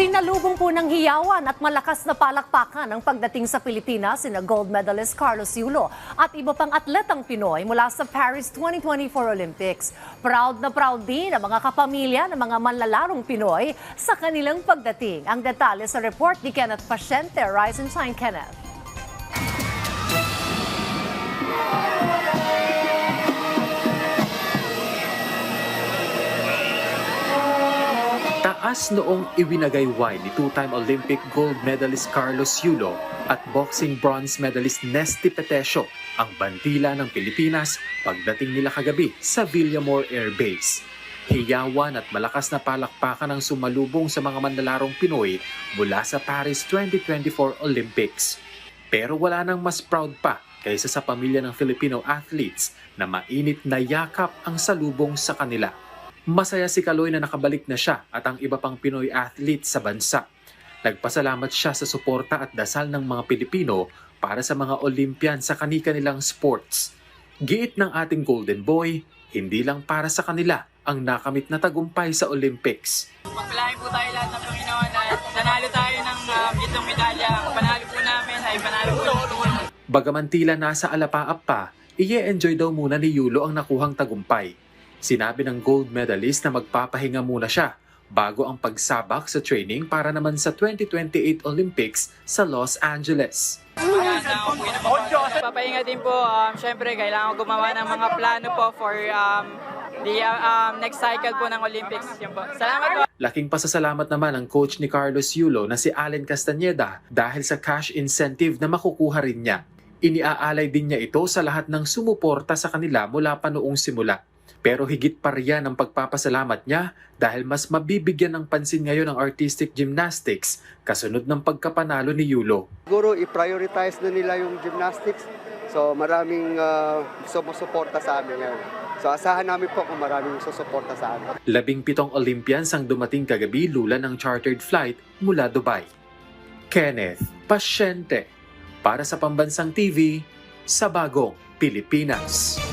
Sinalubong po ng hiyawan at malakas na palakpakan ang pagdating sa Pilipinas sina gold medalist Carlos Yulo at iba pang atletang Pinoy mula sa Paris 2024 Olympics. Proud na proud din ang mga kapamilya ng mga manlalarong Pinoy sa kanilang pagdating. Ang detalye sa report ni Kenneth Pasyente. Rise and shine, Kenneth. Taas noong iwinagayway ni two-time Olympic gold medalist Carlos Yulo at boxing bronze medalist Nesty Petesio ang bandila ng Pilipinas pagdating nila kagabi sa Villamor Air Base. Hiyawan at malakas na palakpakan ang sumalubong sa mga manlalarong Pinoy mula sa Paris 2024 Olympics. Pero wala nang mas proud pa kaysa sa pamilya ng Filipino athletes na mainit na yakap ang salubong sa kanila. Masaya si Kaloy na nakabalik na siya at ang iba pang Pinoy athlete sa bansa. Nagpasalamat siya sa suporta at dasal ng mga Pilipino para sa mga Olympian sa kani-kanilang sports. Giit ng ating Golden Boy, hindi lang para sa kanila ang nakamit na tagumpay sa Olympics. Magpalain po tayo lahat ng Panginoon na nanalo tayo ng um, itong medalya. Ang panalo po namin ay panalo po ng Bagaman tila nasa alapaap pa, iye-enjoy daw muna ni Yulo ang nakuhang tagumpay. Sinabi ng gold medalist na magpapahinga muna siya bago ang pagsabak sa training para naman sa 2028 Olympics sa Los Angeles. Papahinga din po, um, syempre kailangan gumawa ng mga plano po for um, the uh, um, next cycle po ng Olympics. Yun po. Salamat po. Laking pasasalamat naman ang coach ni Carlos Yulo na si Allen Castaneda dahil sa cash incentive na makukuha rin niya. Iniaalay din niya ito sa lahat ng sumuporta sa kanila mula pa noong simula. Pero higit pa riyan ang pagpapasalamat niya dahil mas mabibigyan ng pansin ngayon ang artistic gymnastics kasunod ng pagkapanalo ni Yulo. Siguro i-prioritize na nila yung gymnastics. So maraming uh, sumusuporta sa amin ngayon. So asahan namin po kung maraming susuporta sa amin. Labing pitong Olympians ang dumating kagabi lula ng chartered flight mula Dubai. Kenneth Pasyente para sa Pambansang TV sa Bagong Pilipinas.